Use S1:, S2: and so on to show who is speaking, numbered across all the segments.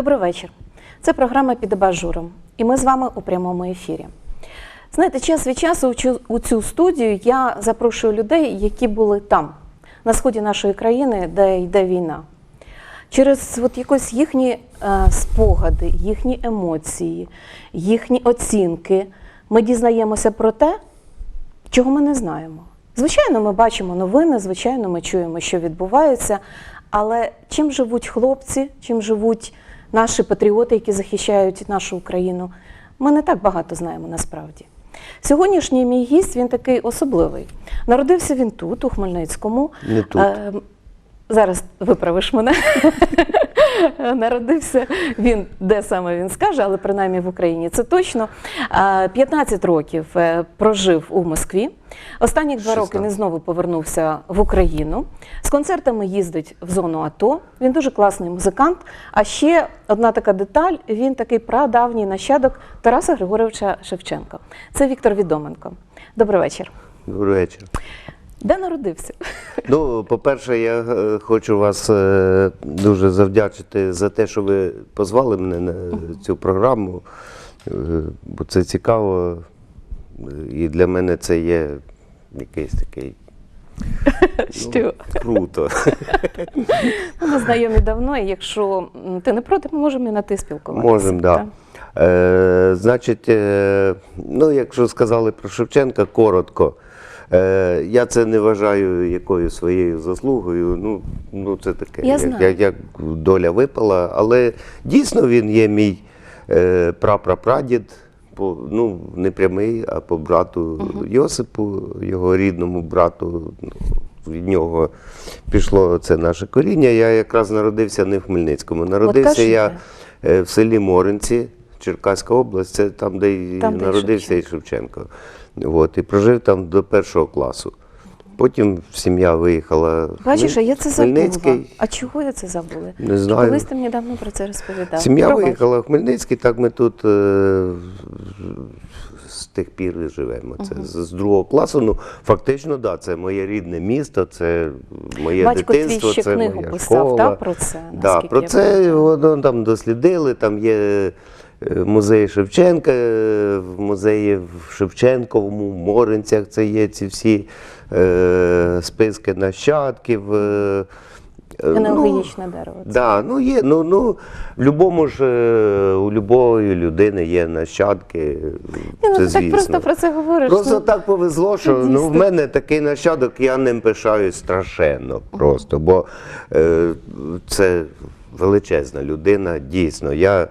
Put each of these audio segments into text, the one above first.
S1: Добрий вечір. Це програма під абажуром, і ми з вами у прямому ефірі. Знаєте, час від часу у цю- студію я запрошую людей, які були там, на сході нашої країни, де йде війна. Через от якось їхні е, спогади, їхні емоції, їхні оцінки ми дізнаємося про те, чого ми не знаємо. Звичайно, ми бачимо новини, звичайно, ми чуємо, що відбувається. Але чим живуть хлопці, чим живуть наші патріоти, які захищають нашу Україну, ми не так багато знаємо насправді. Сьогоднішній мій гість він такий особливий. Народився він тут, у Хмельницькому.
S2: Не тут.
S1: Е, Зараз виправиш мене. Народився він, де саме він скаже, але принаймні в Україні це точно. Е, 15 років е, прожив у Москві. Останні два роки він знову повернувся в Україну. З концертами їздить в зону АТО. Він дуже класний музикант. А ще одна така деталь: він такий прадавній нащадок Тараса Григоровича Шевченка. Це Віктор Відоменко. Добрий вечір.
S2: Добрий вечір.
S1: Де народився?
S2: Ну, по-перше, я е, хочу вас е, дуже завдячити за те, що ви позвали мене на цю програму, е, бо це цікаво. І для мене це є якийсь такий
S1: Що?
S2: круто.
S1: Ну, Ми знайомі давно, і якщо ти не проти, ми можемо і на ти спілкуватися.
S2: Можемо, так. Да. Е, значить, е, ну, якщо сказали про Шевченка, коротко. Е, я це не вважаю якоюсь своєю заслугою. Ну, ну це таке,
S1: Я
S2: як,
S1: знаю.
S2: як, як доля випала. Але дійсно він є мій е, прапрапрадід, по, ну, не прямий, а по брату Йосипу, його рідному брату. Від нього пішло це наше коріння. Я якраз народився не в Хмельницькому. Народився я е, в селі Моринці, Черкаська область, це там, де
S1: Там, і
S2: народився і Шевченко. От, і прожив там до першого класу. Потім сім'я виїхала.
S1: Бачиш, а я це забула. А чого я це забула?
S2: Не знаю.
S1: Колись ти мені давно про це розповідав.
S2: Сім'я виїхала в Хмельницький, так ми тут е, з тих пір і живемо. Це з, з другого класу. Ну, фактично, да, це моє рідне місто, це моє
S1: Батько твій
S2: дитинство,
S1: ще
S2: це
S1: книгу
S2: моя
S1: писав,
S2: школа.
S1: та, про це,
S2: Да,
S1: наскільки
S2: про
S1: я
S2: це
S1: пам'ятаю.
S2: воно там дослідили, там є е, музей Шевченка, е, в музеї в Шевченковому, в Моринцях це є ці всі е, списки нащадків. Е, е, ну,
S1: дерево. це.
S2: Да, ну є, ну, ну, в любому ж, е, у любої людини є нащадки.
S1: Ні, ну,
S2: це
S1: ти
S2: звісно.
S1: так просто про це говориш.
S2: Просто
S1: ну.
S2: так повезло, що ну, в мене такий нащадок, я ним пишаюсь страшенно просто, бо е, це величезна людина, дійсно. Я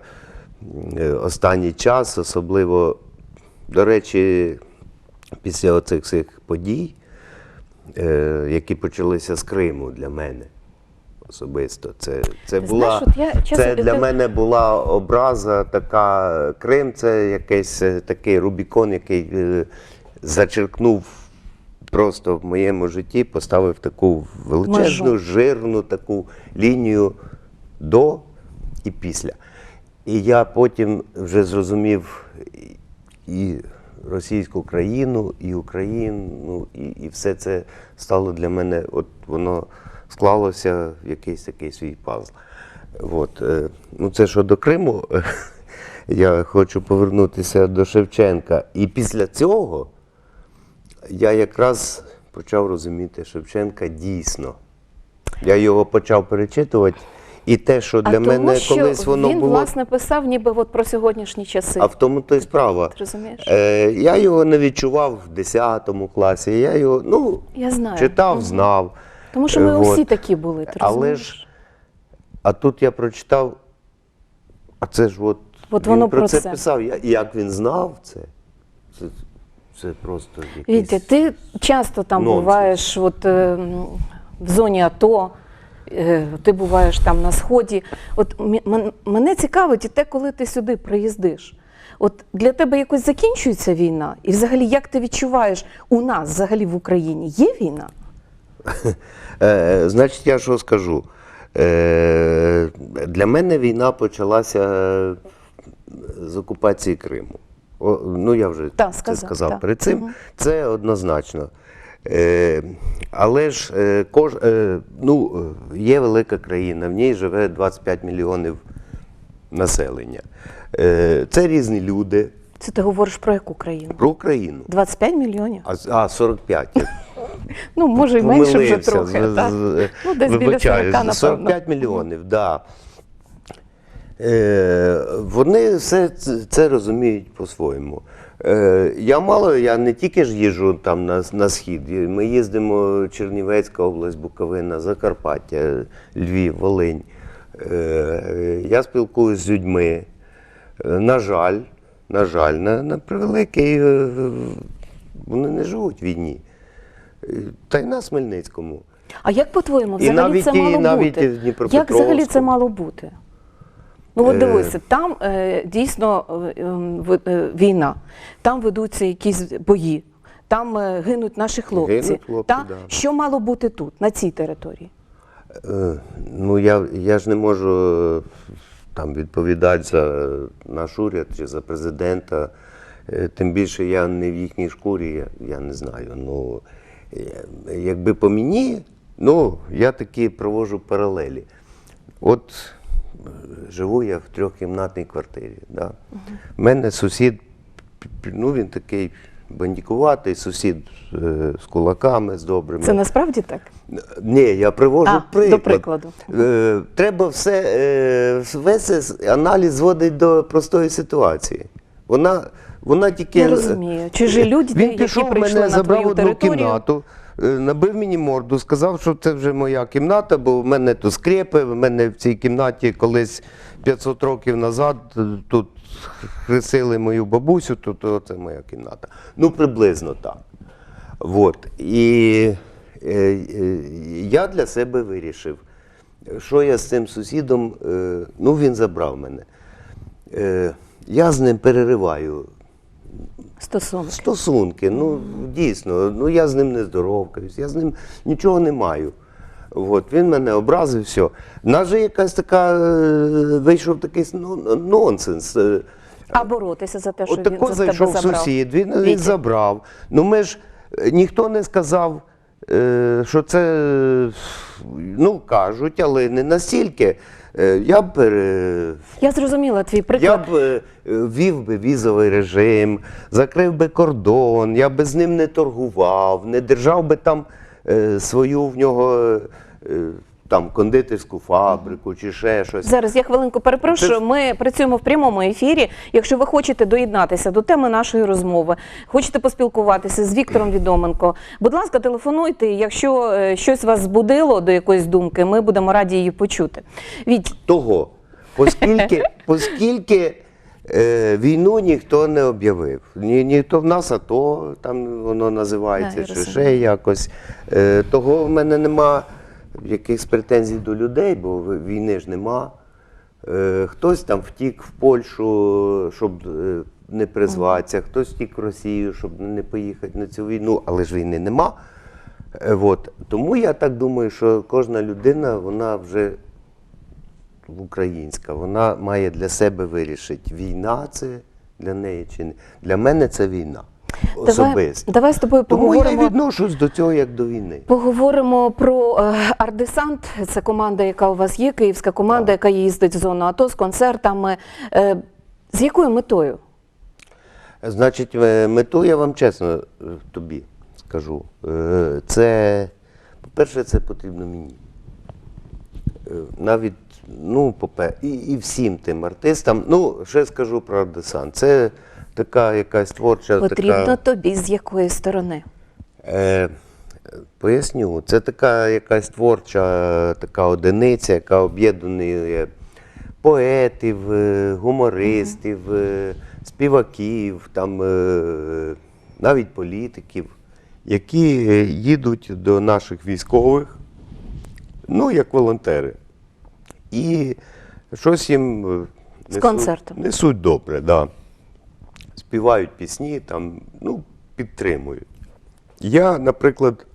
S2: останній час, особливо, до речі, після оцих всіх подій, е, які почалися з Криму для мене особисто. Це, це була
S1: знаєш, от я, чесно,
S2: це для
S1: ти-
S2: мене була образа така. Крим це якийсь е, такий Рубікон, який е, зачеркнув просто в моєму житті, поставив таку величезну,
S1: Межу.
S2: жирну таку лінію до і після. І я потім вже зрозумів і- російську країну, і Україну, і, і все це стало для мене, от воно склалося в якийсь такий свій пазл. От, е, ну це що до Криму, я хочу повернутися до Шевченка. І після цього я якраз почав розуміти Шевченка дійсно. Я його почав перечитувати. І те, що для
S1: а
S2: мене
S1: тому, що
S2: колись воно
S1: він,
S2: було.
S1: власне, писав ніби от про сьогоднішні часи.
S2: А в тому то й справа.
S1: Розумієш?
S2: Е, я його не відчував в 10 класі. Я його ну,
S1: Я знаю.
S2: читав, знав.
S1: Тому що ми
S2: Е,
S1: усі такі були, ти
S2: Але
S1: розумієш?
S2: ж, а тут я прочитав, а це ж от,
S1: От
S2: він
S1: воно
S2: про це
S1: це.
S2: писав. Я, як він знав це, це, це просто якийсь...
S1: Вітя, ти часто там
S2: нонсенс.
S1: буваєш от, е, в зоні АТО, ти буваєш там на сході. От мене цікавить і те, коли ти сюди приїздиш. От для тебе якось закінчується війна? І взагалі, як ти відчуваєш у нас взагалі в Україні є війна?
S2: Е, значить, я що скажу. Е, для мене війна почалася е, з окупації Криму. Ну, я вже
S1: Так,
S2: це
S1: сказав,
S2: сказав
S1: так.
S2: перед цим. Це однозначно. Е, але ж е, кож, е, ну, є велика країна, в ній живе 25 мільйонів населення. Це різні люди
S1: Це ти говориш про яку країну?
S2: про Україну.
S1: 25 мільйонів?
S2: А, а 45.
S1: Ну, може, і менше вже трохи. Так? Ну, десь біля 40,
S2: вибачаюсь,
S1: напевно.
S2: 45 мільйонів, да. Е, вони все це розуміють по-своєму. Е, я мало, я не тільки ж їжджу там на, на схід. Ми їздимо Чернівецька область, Буковина, Закарпаття, Львів, Волинь. Е, я спілкуюся з людьми. Е, На жаль, на жаль, на, на превеликий, е, вони не живуть в війні. Е, Та й на Хмельницькому.
S1: А як по-твоєму,
S2: І
S1: взагалі
S2: навіть
S1: це
S2: і-
S1: мало
S2: навіть і
S1: бути?
S2: в
S1: Як взагалі це мало бути? Ну, от
S2: Е.
S1: дивися, там е, дійсно е, ем, війна, там ведуться якісь бої, там гинуть наші хлопці.
S2: Гинуть хлопці,
S1: Та?
S2: да.
S1: Що мало бути тут, на цій території?
S2: Ну, я, я ж не можу там відповідати за наш уряд чи за президента. Тим більше я не в їхній шкурі, я, я не знаю. Ну, якби по мені, ну, я такі провожу паралелі. От живу я в трьохкімнатній квартирі. Да? У мене сусід, ну він такий бандікуватий, сусід е, з кулаками, з добрими.
S1: Це насправді так?
S2: Ні, я привожу
S1: А,
S2: приклад.
S1: до прикладу.
S2: Е, треба все, е, весь аналіз зводить до простої ситуації. Вона, вона тільки.
S1: Я розумію. Чужі люди,
S2: Він
S1: які
S2: пішов,
S1: прийшли
S2: мене
S1: на
S2: забрав
S1: твою
S2: одну
S1: територію.
S2: кімнату, набив мені морду, сказав, що це вже моя кімната, бо в мене тут скрепи, в мене в цій кімнаті колись 500 років назад е, тут хрестили мою бабусю, то, то це моя кімната. Ну, приблизно так. От. І е, е, я для себе вирішив, що я з цим сусідом, е, ну він забрав мене. Е, я з ним перериваю
S1: Стосунки.
S2: стосунки. Ну, дійсно, ну я з ним не здоровкаюсь, я з ним нічого не маю. От, він мене образив, все. У нас же якась така, е, вийшов такий ну, нонсенс. Е,
S1: А боротися за те, що
S2: От
S1: він за тебе
S2: зайшов
S1: забрав.
S2: сусід, він, він забрав. Ну ми ж е, ніхто не сказав, що це, е, ну кажуть, але не настільки. Е, Я б, пере-
S1: Я зрозуміла твій
S2: я б вів би візовий режим, закрив би кордон, я би з ним не торгував, не держав би там е, свою в нього е, там кондитерську фабрику чи ще щось.
S1: Зараз я хвилинку перепрошую. Ми працюємо в прямому ефірі. Якщо ви хочете доєднатися до теми нашої розмови, хочете поспілкуватися з Віктором Відоменко, будь ласка, телефонуйте. Якщо е, щось вас збудило до якоїсь думки, ми будемо раді її почути. Віть,
S2: того, оскільки, оскільки е, війну ніхто не об'явив. Ні, ніхто в нас АТО, там воно називається, чи ще якось. Е, того в мене нема якихось претензій до людей, бо війни ж нема. Е, хтось там втік в Польщу, щоб е, не призватися, хтось втік в Росію, щоб не поїхати на цю війну, але ж війни нема. Е, от. Тому я так думаю, що кожна людина, вона вже українська, вона має для себе вирішити, війна це для неї чи не. Для мене це війна.
S1: Давай,
S2: Особисто.
S1: давай з тобою
S2: Тому я відношусь до цього як до війни.
S1: Поговоримо про е, Ардесант. Це команда, яка у вас є, київська команда, яка їздить в зону АТО з концертами. Е, з якою метою?
S2: Значить, е, мету я вам чесно тобі скажу. Це, по-перше, це потрібно мені. Навіть, ну, і, і всім тим артистам. Ну, ще скажу про Ардесан. Це така якась творча.
S1: Потрібно
S2: така,
S1: тобі з якої сторони?
S2: Е, поясню, це така якась творча така одиниця, яка об'єднує поетів, е, гумористів, е, співаків, там, е, навіть політиків, які їдуть до наших військових, ну, як волонтери. І щось їм
S1: З концертом.
S2: несуть добре, да. Співають пісні, там, ну, підтримують. Я, наприклад,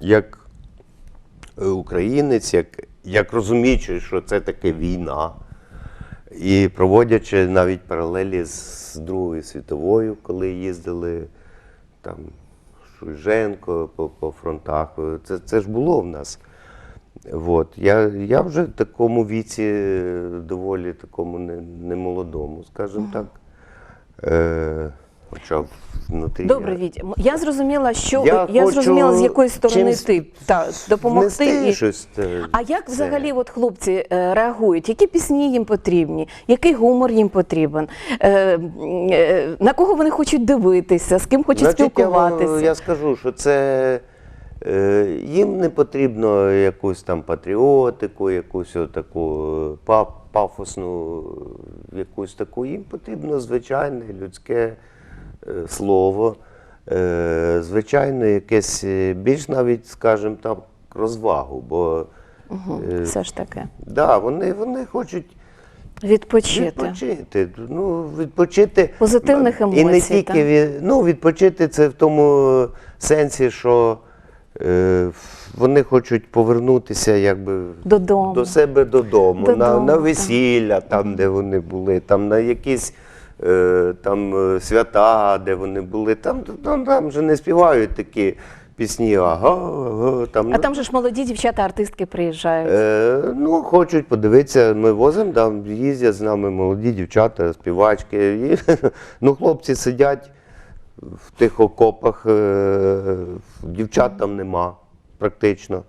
S2: як е, українець, як, як розуміючи, що це таке війна, і проводячи навіть паралелі з Другою світовою, коли їздили там Шульженко по, по фронтах, е, це, це ж було в нас. От. Я, я вже в такому віці, е, доволі такому не, немолодому, скажімо так. Е, хоча внутрі.
S1: Добре,
S2: я...
S1: Вітя. Я зрозуміла, що
S2: Я
S1: я,
S2: хочу
S1: зрозуміла, з якої сторони
S2: чимсь
S1: ти та, допомогти. І...
S2: щось. е,
S1: А як
S2: це.
S1: взагалі от хлопці е, реагують? Які пісні їм потрібні? Який гумор їм потрібен? Е, е, на кого вони хочуть дивитися? З ким хочуть
S2: Значить,
S1: спілкуватися?
S2: я скажу, що це е, їм не потрібно якусь там патріотику, якусь таку е, па- пафосну, е, якусь таку. Їм потрібно звичайне людське е, слово, е, звичайно, якесь більш навіть, скажімо так, розвагу. Бо е,
S1: Все ж таки.
S2: да, вони, вони хочуть.
S1: Відпочити.
S2: Відпочити. Ну, відпочити.
S1: Позитивних
S2: І не тільки від, ну, відпочити це в тому сенсі, що вони хочуть повернутися якби
S1: Додому.
S2: до себе додому, на,
S1: Додому,
S2: на
S1: так.
S2: весілля, там, де вони були, там на якісь е, там, е, свята, де вони були. Там, там, там вже не співають такі пісні, ага, ага, там,
S1: А
S2: ну,
S1: там же ж молоді дівчата-артистки приїжджають.
S2: Е, ну, хочуть подивитися, ми возимо, там їздять з нами молоді дівчата, співачки. І, ну, хлопці сидять в тих окопах, е, дівчат там нема практично.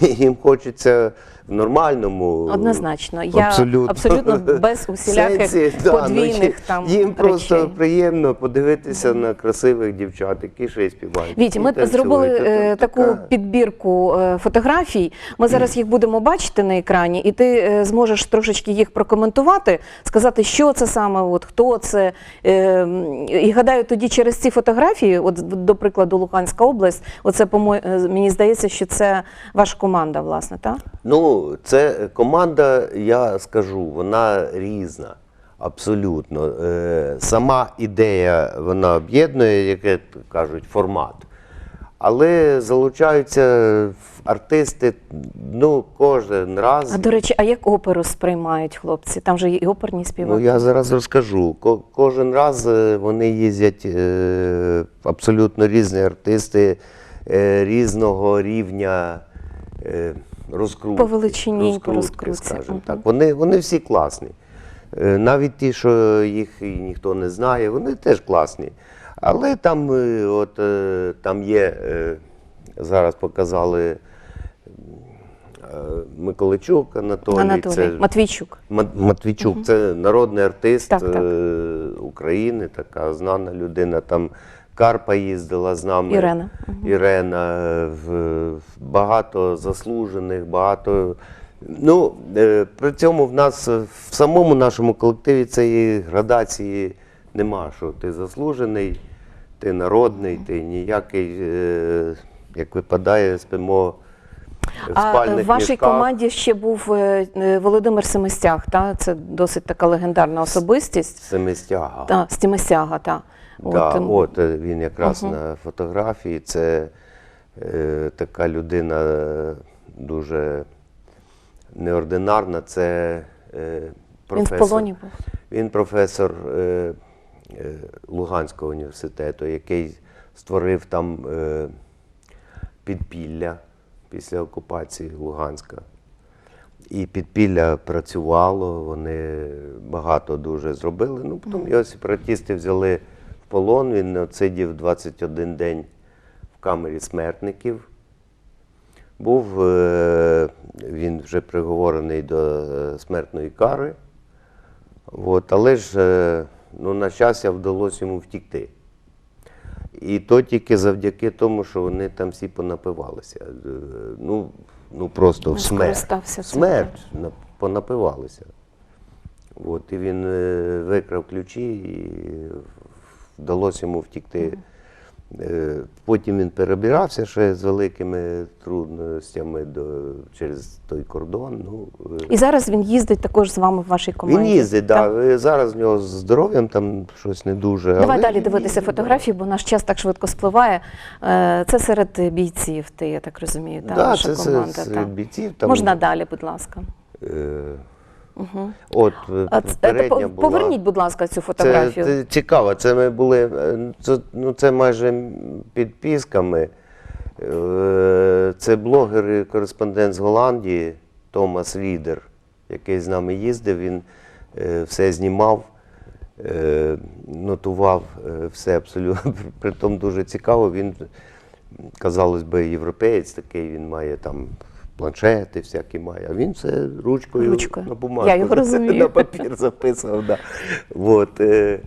S2: Їм хочеться в нормальному.
S1: Однозначно. Я абсолютно без усіляких
S2: сенсі, да, ну,
S1: подвійних
S2: їм-
S1: там
S2: Їм просто приємно подивитися на красивих дівчат, які ще й співають.
S1: Вітя, ми
S2: танцюють.
S1: зробили
S2: Тобто
S1: е, таку
S2: така-
S1: підбірку е, фотографій. Ми зараз їх будемо бачити на екрані, і ти е, зможеш трошечки їх прокоментувати, сказати, що це саме, от хто це. Е, І гадаю, тоді через ці фотографії, от до прикладу, Луганська область, оце по мені здається, що це ваша команда, власне, так?
S2: Ну, це команда, я скажу, вона різна. Абсолютно. Е, Сама ідея вона об'єднує, яке кажуть, формат. Але залучаються артисти ну, кожен раз.
S1: А до речі, а як оперу сприймають хлопці? Там же і оперні
S2: Ну, я зараз розкажу. Ко- Кожен раз е, вони їздять е, абсолютно різні артисти різного рівня е, розкрутки.
S1: По величині, по розкрутці.
S2: скажімо так. Вони, вони всі класні. Е, Навіть ті, що їх ніхто не знає, вони теж класні. Але там, е, от, е, там є, е, зараз показали е, Миколайчук Анатолій.
S1: Анатолій
S2: це
S1: Матвійчук.
S2: Мат- Матвійчук це народний артист
S1: Так, так.
S2: е, України, така знана людина. Там Карпа їздила з нами.
S1: Ірена.
S2: Ірена, е, багато заслужених, багато. Ну, е, при цьому в нас е, в самому нашому колективі цієї градації нема, що ти заслужений, ти народний, ти ніякий, як випадає, спимо в
S1: А в вашій
S2: мішках.
S1: команді ще був Володимир Семистяг, та? це досить така легендарна особистість.
S2: Семистяга.
S1: Та, Стімесяга, та.
S2: Да,
S1: ем,
S2: от е, він якраз
S1: Мгм.
S2: на фотографії. Це е, така людина е, дуже неординарна. Це е,
S1: він
S2: професор.
S1: в полоні був.
S2: Він професор е, е, Луганського університету, який створив там е, підпілля після окупації Луганська. І підпілля працювало, вони багато дуже зробили. Ну, потім його сепаратісти взяли в полон, він отсидів 21 день в камері смертників. Був е, він вже приговорений до е, смертної кари. От, але ж, е, ну, на щастя, вдалося йому втікти. І то тільки завдяки тому, що вони там всі понапивалися. Ну, ну просто
S1: Він
S2: в смерть. Смерть понапивалися. От, і він викрав ключі і вдалося йому втікти. Е, Потім він перебирався ще з великими трудностями до, через той кордон. Ну, е,
S1: І зараз він їздить також з вами в вашій команді.
S2: він їздить,
S1: так?
S2: да. Е, зараз в нього з здоров'ям там щось не дуже.
S1: Давай
S2: але
S1: далі дивитися фотографії, бо наш час так швидко спливає. Це серед бійців, ти, я так розумію, та,
S2: Да,
S1: ваша
S2: це
S1: команда.
S2: серед
S1: та.
S2: бійців. Там,
S1: Можна далі, будь ласка.
S2: Е, От, е,
S1: А ц- е,
S2: передня
S1: по-
S2: була.
S1: Поверніть, будь ласка, цю фотографію.
S2: це цікаво. Це ми були, е, це, ну, це майже під Пісками. Е, Це блогер і кореспондент з Голландії Томас Рідер, який з нами їздив. Він все знімав, нотував все абсолютно. Притом дуже цікаво. Він, казалось би, європеєць такий, він має там планшети всякі має, а він все ручкою,
S1: Ручкою.
S2: на бумажку,
S1: Я його розумію.
S2: на папір записував. Да. От, е,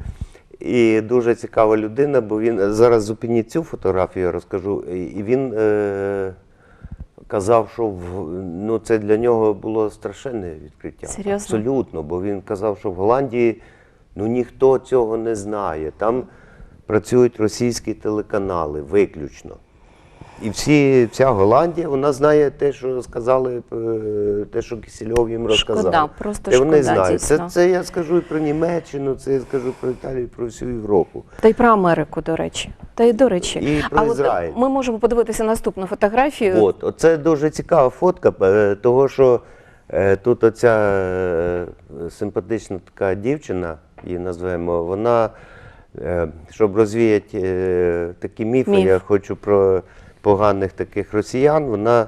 S2: і дуже цікава людина, бо він зараз зупиніть цю фотографію, я розкажу. І і він е, казав, що в, ну, це для нього було страшенне відкриття.
S1: Серйозно?
S2: Абсолютно, бо він казав, що в Голландії ну, ніхто цього не знає. Там працюють російські телеканали виключно. І всі, вся Голландія, вона знає те, що сказали, е, те, що Кисельов їм розказав.
S1: Шкода, просто
S2: Те вони
S1: шкода,
S2: знають. Це,
S1: дійсно.
S2: це я скажу і про Німеччину, це я скажу про Італію, про всю Європу.
S1: Та й про Америку, до речі. Та й до речі.
S2: І про
S1: а от
S2: Ізраїль.
S1: ми можемо подивитися наступну фотографію.
S2: От, оце дуже цікава фотка, е, того що е, тут оця симпатична така дівчина, її назвемо, вона, щоб розвіяти такі міфи,
S1: Міф.
S2: я хочу про поганих таких росіян, вона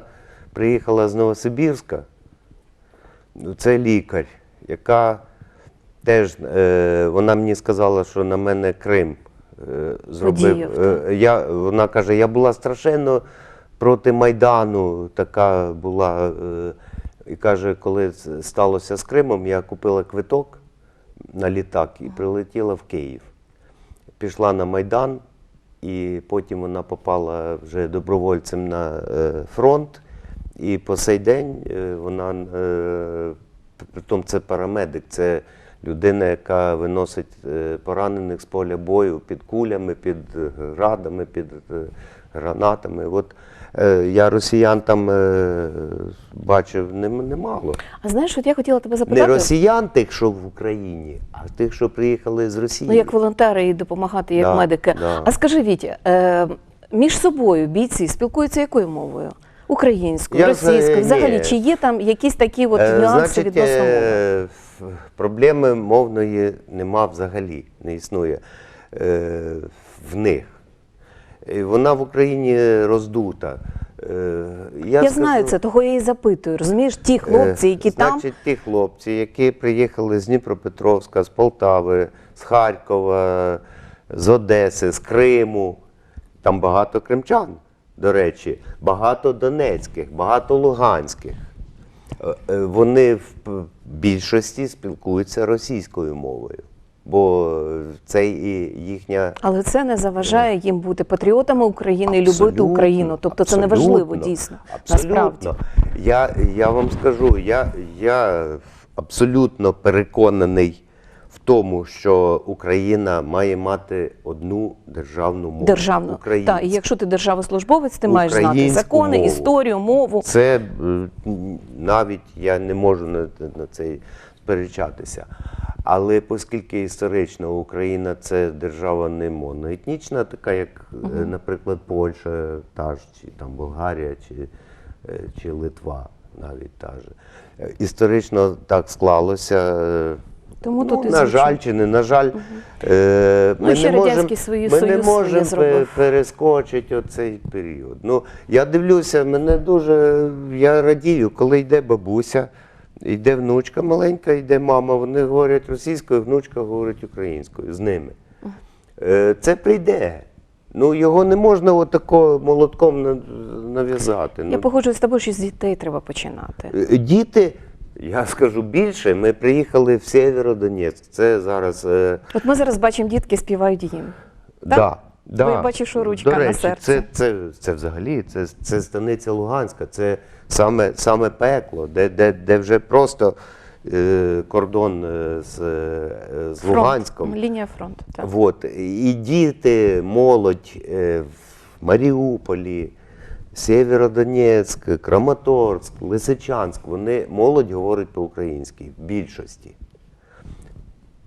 S2: приїхала з Новосибірська. Ну, Це лікар, яка теж е, вона мені сказала, що на мене Крим е, зробив. Е, я, вона каже, я була страшенно проти Майдану, така була. Е, і каже, коли сталося з Кримом, я купила квиток на літак і прилетіла в Київ. Пішла на Майдан, і потім вона попала вже добровольцем на е, фронт. І по сей день е, вона, е, притом це парамедик, це людина, яка виносить поранених з поля бою під кулями, під градами, під гранатами. От я росіян там е, бачив немало.
S1: А знаєш, от я хотіла тебе
S2: Не
S1: запитати,
S2: росіян тих, що в Україні, а тих, що приїхали з Росії.
S1: ну як волонтери і допомагати, як
S2: Да,
S1: медики.
S2: да.
S1: А скажи, Вітя, е, між собою бійці спілкуються якою мовою? Українською, російською?
S2: взагалі-
S1: чи є там якісь такі от
S2: Е,
S1: нюанси
S2: Значить,
S1: відносно мови?
S2: е, проблеми мовної нема взагалі, не існує е, в них. Вона в Україні роздута. Е,
S1: Я,
S2: скажу,
S1: знаю це, того я і запитую. Розумієш, ті хлопці, які там.
S2: Значить, ті хлопці, які приїхали з Дніпропетровська, з Полтави, з Харкова, з Одеси, з Криму. Там багато кримчан, до речі, багато донецьких, багато луганських. Е, е, Вони в більшості спілкуються російською мовою, бо це і їхня
S1: Але це не заважає їм бути патріотами України і любити Україну. Тобто це не
S2: абсолютно,
S1: важливо дійсно.
S2: Абсолютно.
S1: Насправді.
S2: Я, я вам скажу, я, я абсолютно переконаний в тому, що Україна має мати одну державну мову.
S1: Державну.
S2: Українську.
S1: Так, і якщо ти державослужбовець, ти маєш знати закони,
S2: мову.
S1: історію, мову.
S2: Це е, навіть я не можу на, на це сперечатися. Але оскільки історично Україна це держава не моноетнічна, така як, е, наприклад, Польща, та ж, чи там Болгарія, чи, е, чи Литва, навіть та ж. Е, Історично так склалося.
S1: Тому
S2: ну,
S1: тут
S2: на жаль чи не на жаль, е,
S1: Ну, ще Радянський Союз-
S2: ми не можемо
S1: зробив.
S2: перескочить оцей період. Ну, я дивлюся, мене дуже я радію, коли йде бабуся, йде внучка маленька, йде мама, вони говорять російською, внучка говорить українською з ними. Е, Це прийде. Ну, його не можна отако молотком нав'язати.
S1: Я
S2: Ну,
S1: погоджуюсь з тобою, що з дітей треба починати.
S2: Е, Діти, я скажу більше, ми приїхали в Сєвєродонецьк. Це зараз. е,
S1: От ми зараз бачимо, дітки співають гімн. Так?
S2: Да, да.
S1: Бо я що ручка
S2: До
S1: на серці.
S2: Це, це, це взагалі це, це станиця Луганська, це саме, саме пекло, де, де, де вже просто е, кордон е, з, е, з
S1: Фронт,
S2: Луганськом.
S1: Лінія фронту. Так.
S2: Вот. І діти, молодь е, в Маріуполі, Сєвєродонецьк, Краматорськ, Лисичанськ, вони молодь говорить по-українськи в більшості.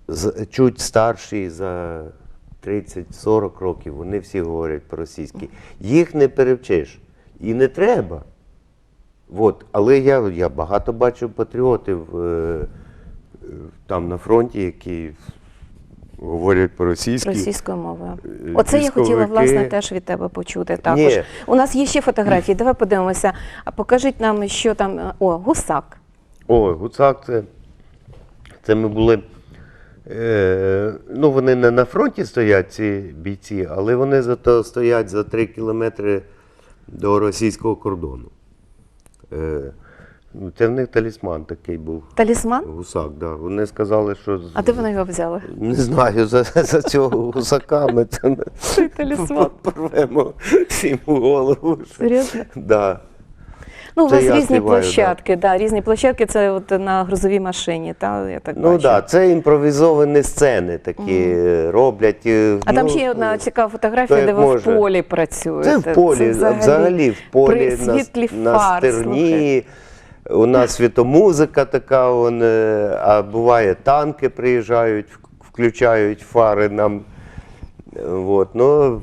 S2: З- Чуть старші за 30-40 років, вони всі говорять по-російськи. Їх не перевчиш. І не треба. От. Але я, я багато бачив патріотів е, е, там на фронті, які говорять по-російськи.
S1: Російською мовою.
S2: Е,
S1: Оце я хотіла власне теж від тебе почути. Також
S2: Ні.
S1: у нас є ще фотографії. Давай подивимося. А покажіть нам, що там. О, гусак.
S2: О, гуцак це. Це ми були. Е, ну, вони не на фронті стоять, ці бійці, але вони зато стоять за 3 кілометри до російського кордону. Е, ну, це в них талісман такий був.
S1: Талісман?
S2: Гусак, да. Вони сказали, що.
S1: А де вони його взяли?
S2: Не знаю, за, за цього гусака ми це порвемо всім голову.
S1: Серйозно?
S2: Да.
S1: Ну, у вас
S2: я
S1: різні
S2: співаю,
S1: площадки, да. різні площадки це от на грузовій машині, та, я так
S2: Ну
S1: бачу.
S2: так, да, це імпровізовані сцени такі е, роблять. е,
S1: А там
S2: ну,
S1: ще є одна цікава фотографія, де ви
S2: може.
S1: в полі працюєте.
S2: Це в полі, взагалі, в полі
S1: при світлі
S2: на
S1: фар,
S2: стерні.
S1: слухай.
S2: У нас світомузика така, он, е, а буває танки приїжджають, включають фари нам. Вот, ну,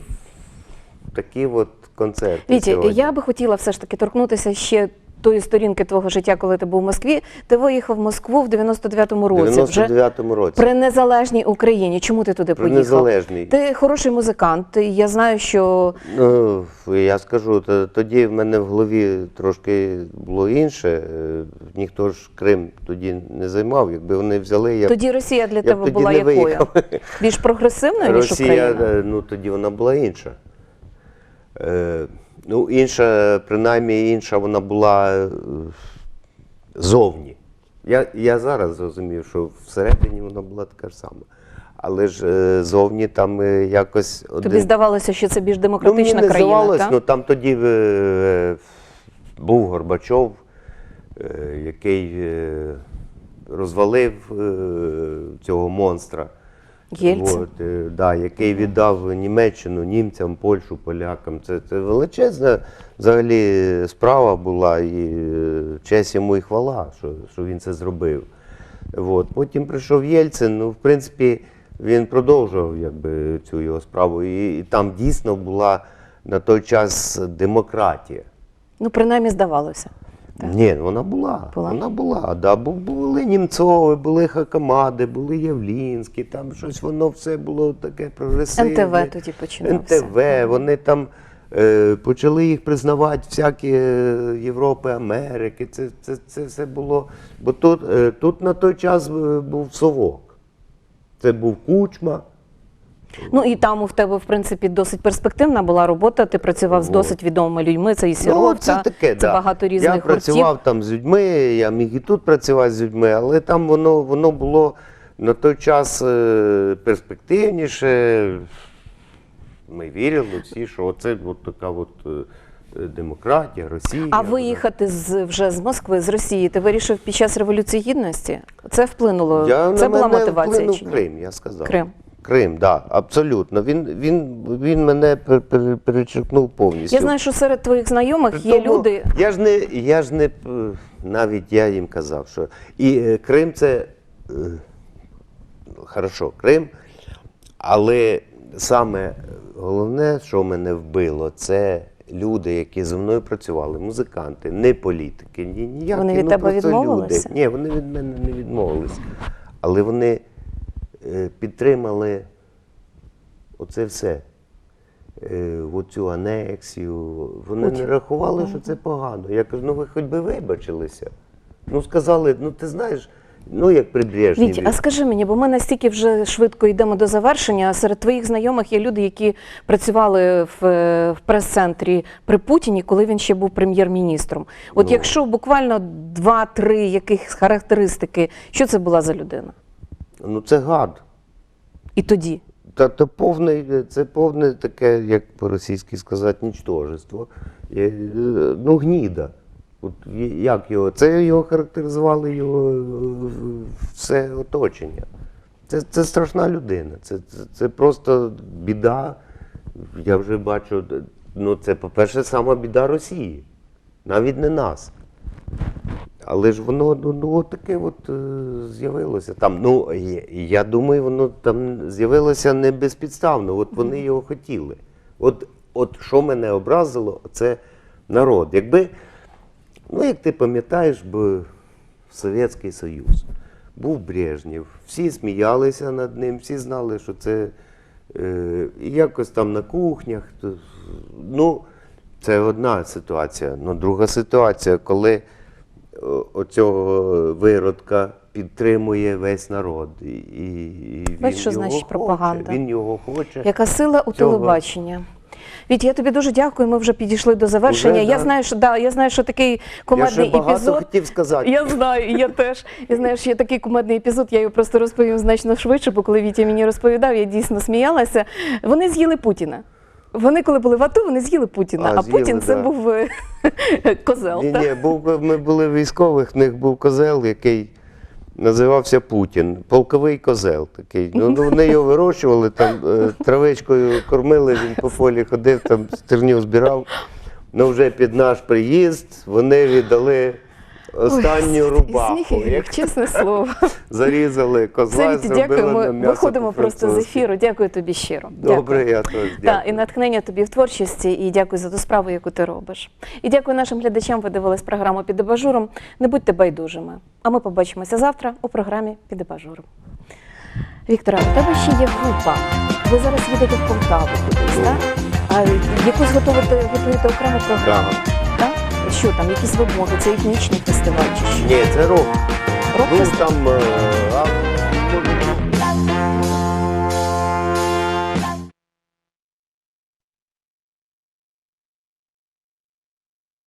S2: такі от концерти.
S1: Вітя,
S2: сьогодні.
S1: я би хотіла все ж таки торкнутися ще тої сторінки твого життя, коли ти був в Москві. Ти виїхав в Москву в 99-му році. Вже
S2: 99-му році.
S1: при незалежній Україні. Чому ти туди
S2: При
S1: поїхав?
S2: незалежній.
S1: Ти хороший музикант. Я знаю, що
S2: Ну, я скажу, тоді в мене в голові трошки було інше. Е, Ніхто ж Крим тоді не займав. Якби вони взяли, я
S1: тоді Росія для
S2: я
S1: тебе була якою? Більш прогресивною, ніж Україна?
S2: е, ну тоді вона була інша. Е, ну, інша, принаймні інша вона була е, зовні. Я, я зараз зрозумів, що всередині вона була така ж сама. Але ж е, зовні там якось
S1: Тобі
S2: один-
S1: здавалося, що це більш
S2: Ну,
S1: демократична
S2: мені не
S1: країна,
S2: здавалось,
S1: так?
S2: ну там тоді був Горбачов, який розвалив цього монстра.
S1: Єльцин.
S2: От, е, да, який віддав Німеччину, німцям, Польщу, полякам. Це, це величезна взагалі справа була, і е, честь йому і хвала, що, що він це зробив. От. Потім прийшов Єльцин, ну, в принципі, він продовжував якби, цю його справу. І, і там дійсно була на той час демократія.
S1: Ну, принаймні здавалося.
S2: Ні, вона була.
S1: Була?
S2: Вона була. Да. Бу- Були Німцови, були Хакамади, були Явлінські, там щось воно все було таке прогресивне.
S1: НТВ тоді починався.
S2: НТВ, вони там е, почали їх признавати всякі е, Європи, Америки. Це, це, це все було. Бо тут, е, тут на той час був совок. Це був кучма.
S1: Ну і там у тебе, в принципі, досить перспективна була робота. Ти працював з досить відомими людьми. Це і Сіров,
S2: ну, це
S1: та-
S2: таке,
S1: це
S2: да.
S1: багато різних
S2: Я працював
S1: гуртів.
S2: там з людьми, я міг і тут працювати з людьми, але там воно, воно було на той час е, перспективніше. Ми вірили всі, що це от така от е, демократія, Росія.
S1: А виїхати з вже з Москви, з Росії, ти вирішив під час революції гідності? Це вплинуло.
S2: Я,
S1: це
S2: на
S1: була мотивація.
S2: вплинув
S1: Чи ні?
S2: Крим, я сказав.
S1: Крим.
S2: Крим, так, да, абсолютно. Він, він, він мене пер- пер- перечеркнув повністю.
S1: Я знаю, що серед твоїх знайомих є
S2: Притому,
S1: люди.
S2: Я ж не, я ж не навіть я їм казав, що і е, Крим це е, хорошо, Крим, але саме головне, що мене вбило, це люди, які зі мною працювали, музиканти, не політики, ні, ніякі,
S1: Вони від
S2: ну,
S1: тебе відмовилися?
S2: Люди. Ні, вони від мене не відмовилися. Але вони е, підтримали оце все. Е, оцю анексію. Вони не рахували, що це погано. Я кажу, ну ви хоч би вибачилися. Ну сказали, ну ти знаєш, ну як при Брежневі.
S1: Віть, а скажи мені, бо ми настільки вже швидко йдемо до завершення. а Серед твоїх знайомих є люди, які працювали в, е, в прес-центрі при Путіні, коли він ще був прем'єр-міністром. От
S2: Ну.
S1: якщо буквально два-три якихось характеристики, що це була за людина?
S2: Ну це гад.
S1: І тоді.
S2: Та то повне, це повне таке, як по-російськи сказати, нічтожество. Е, Ну, гніда. От як його? Це його характеризували його е, все оточення. Це, це страшна людина. Це, це, це просто біда. Я вже бачу, ну це, по-перше, сама біда Росії. Навіть не нас. Але ж воно ну, ну от таке от е, з'явилося там. Ну я, я думаю, воно там з'явилося не безпідставно. От вони його хотіли. От, от що мене образило, це народ. Якби, ну як ти пам'ятаєш, б Совєтський Союз, був Брежнєв. Всі сміялися над ним, всі знали, що це е, якось там на кухнях. то- ну, це одна ситуація. Ну, друга ситуація, коли оцього виродка підтримує весь народ. І, і, він
S1: що
S2: його
S1: значить
S2: хоче,
S1: пропаганда?
S2: Він його хоче.
S1: Яка сила у
S2: Цього.
S1: телебачення? Віть, я тобі дуже дякую. Ми вже підійшли до завершення.
S2: Уже,
S1: я
S2: да?
S1: знаю, що да, я знаю, що такий
S2: Я
S1: комедний
S2: ще багато
S1: епізод.
S2: хотів сказати.
S1: Я знаю, я теж. Я знаю, що є такий кумедний епізод, я його просто розповім значно швидше, бо коли Вітя мені розповідав, я дійсно сміялася. Вони з'їли Путіна. Вони, коли були в АТО, вони з'їли Путіна.
S2: А,
S1: А, Путін
S2: з'їли,
S1: це
S2: да.
S1: був е, козел.
S2: Ні,
S1: так?
S2: ні, був, ми були військових, в них був козел, який називався Путін. Полковий козел такий. Ну, ну, вони його вирощували, там е, травичкою кормили, він по полі ходив, там стерню збирав. Ну, вже під наш приїзд вони віддали останню
S1: Ой,
S2: рубаху.
S1: Сміх,
S2: Як
S1: чесне слово.
S2: зарізали
S1: Це
S2: козла,
S1: дякую.
S2: зробили
S1: Ми
S2: нам м'ясо
S1: виходимо просто з ефіру. Дякую тобі щиро.
S2: Добре,
S1: Дякую.
S2: я теж
S1: Так,
S2: дякую.
S1: і натхнення тобі в творчості, і дякую за ту справу, яку ти робиш. І дякую нашим глядачам. Ви дивились програму під дебажуром. Не будьте байдужими. А ми побачимося завтра у програмі під дебажуром. Віктора, у тебе ще є група. Ви зараз їдете в Полтаву кудись, так? А якусь готуєте, готуєте окрему програму? Так? Що там, якісь вимоги? Це етнічний фестиваль чи що?
S2: Ні, це рок.
S1: Рок
S2: Був
S1: фестиваль?
S2: там е,